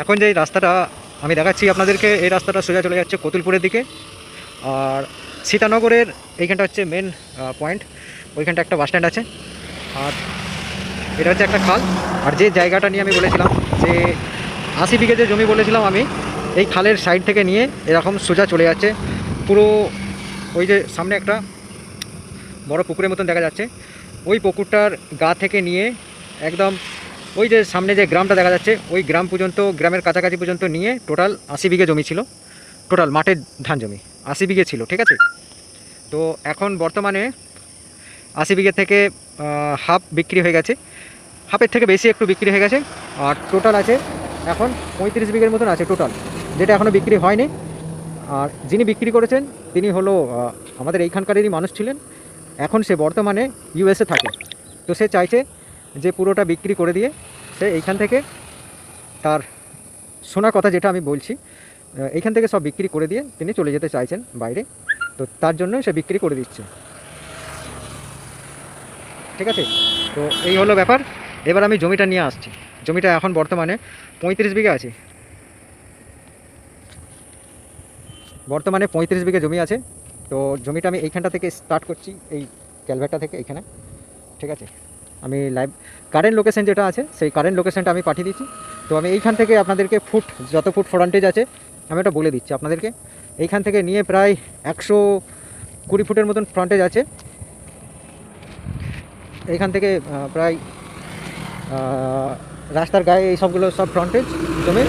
এখন যে রাস্তাটা আমি দেখাচ্ছি আপনাদেরকে, এই রাস্তাটা সোজা চলে যাচ্ছে কতুলপুরের দিকে। আর সীতানগরের এইখানটা হচ্ছে মেন পয়েন্ট ওইখানটা একটা বাস স্ট্যান্ড আছে। আর এটা হচ্ছে একটা খাল। আর যে জায়গাটা নিয়ে আমি বলেছিলাম, যে আশি বিঘে যে জমি বলেছিলাম আমি, এই খালের সাইড থেকে নিয়ে এরকম সোজা চলে যাচ্ছে। পুরো ওই যে সামনে একটা বড় পুকুরের মতন দেখা যাচ্ছে। ওই পুকুরটার গা থেকে নিয়ে একদম ওই যে সামনে যে গ্রামটা দেখা যাচ্ছে, ওই গ্রাম পর্যন্ত, গ্রামের কাছাকাছি পর্যন্ত নিয়ে টোটাল আশি বিঘে জমি ছিল। টোটাল মাঠের ধান জমি, আশি বিঘে ছিল, ঠিক আছে? তো এখন বর্তমানে আশি বিঘে থেকে হাফ বিক্রি হয়ে গেছে। হাফের থেকে বেশি একটু বিক্রি হয়ে গেছে। আর টোটাল আছে এখন পঁয়ত্রিশ বিঘের মতন আছে টোটাল যেটা এখনও বিক্রি হয়নি। আর যিনি বিক্রি করেছেন, তিনি হলো আমাদের এইখানকারেরই মানুষ ছিলেন। এখন সে বর্তমানে ইউএসএ থাকে। তো সে চাইছে যে পুরোটা বিক্রি করে দিয়ে সে এইখান থেকে তার শোনা কথা যেটা আমি বলছি এইখান থেকে সব বিক্রি করে দিয়ে তিনি চলে যেতে চাইছেন বাইরে। তো তার জন্য সে বিক্রি করে দিচ্ছে। ঠিক আছে? তো এই হলো ব্যাপার। এবার আমি জমিটা নিয়ে আসছি। জমিটা এখন বর্তমানে পঁয়ত্রিশ বিঘা আছে। বর্তমানে পঁয়ত্রিশ বিঘা জমি আছে। তো জমিটা আমি এইখানটা থেকে স্টার্ট করছি, এই ক্যালভেটটা থেকে এইখানে। ঠিক আছে? আমি লাইভ কারেন্ট লোকেশন যেটা আছে, সেই কারেন্ট লোকেশনটা আমি পাঠিয়ে দিচ্ছি। তো আমি এইখান থেকে আপনাদেরকে ফুট যত ফুট ফ্রন্টেজ আছে, আমি এটা বলে দিচ্ছি আপনাদেরকে। এইখান থেকে নিয়ে প্রায় একশো কুড়ি ফুটের মতন ফ্রন্টেজ আছে। এইখান থেকে প্রায় রাস্তার গায়ে এই সবগুলো সব ফ্রন্টেজ জমি।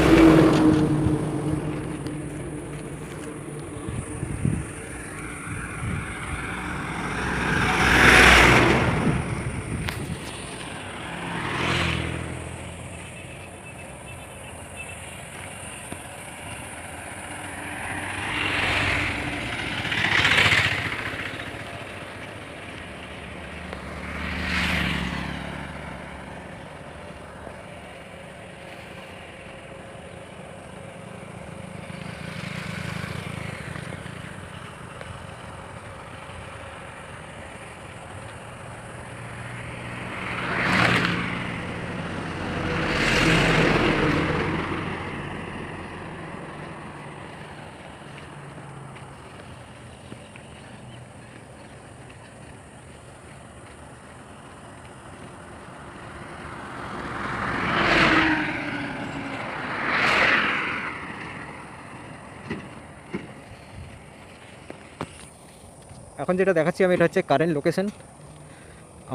এখন যেটা দেখাচ্ছি আমি, এটা হচ্ছে কারেন্ট লোকেশন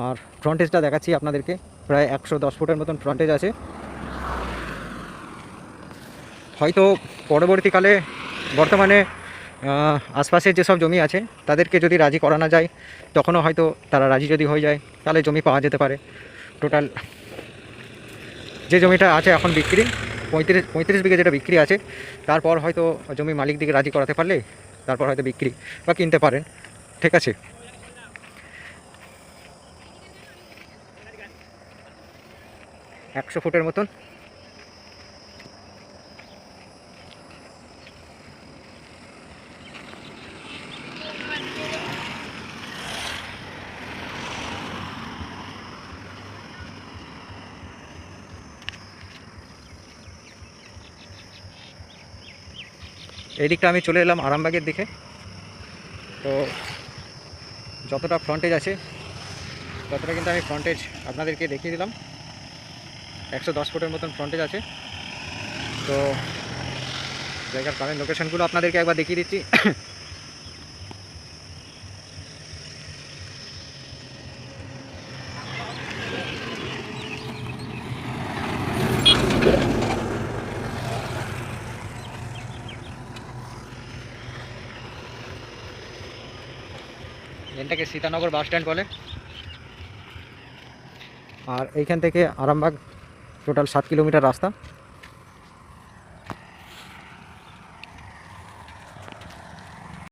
আর ফ্রন্টেজটা দেখাচ্ছি আপনাদেরকে। প্রায় একশো দশ ফুটের মতন ফ্রন্টেজ আছে। হয়তো পরবর্তীকালে বর্তমানে আশপাশের যেসব জমি আছে, তাদেরকে যদি রাজি করানো যায়, তখনও হয়তো তারা রাজি যদি হয়ে যায়, তাহলে জমি পাওয়া যেতে পারে। টোটাল যে জমিটা আছে এখন বিক্রি, পঁয়ত্রিশ পঁয়ত্রিশ বিঘে যেটা বিক্রি আছে, তারপর হয়তো জমি মালিক দিকে রাজি করাতে পারলে, তারপর হয়তো বিক্রি বা কিনতে পারেন। ঠিক আছে। একশো ফুটের মতন। এই দিকটা আমি চলে এলাম আরামবাগের দিকে। তো যতটা ফ্রন্টেজ আছে, ততটা কিন্তু আমি ফ্রন্টেজ আপনাদেরকে দেখিয়ে দিলাম। একশো দশ ফুটের মতন ফ্রন্টেজ আছে। তো জায়গার কারেন্ট লোকেশানগুলো আপনাদেরকে একবার দেখিয়ে দিচ্ছি। এটাকে সীতানগর বাস স্ট্যান্ড বলে। আর এইখান থেকে আরামবাগ টোটাল সাত কিলোমিটার রাস্তা।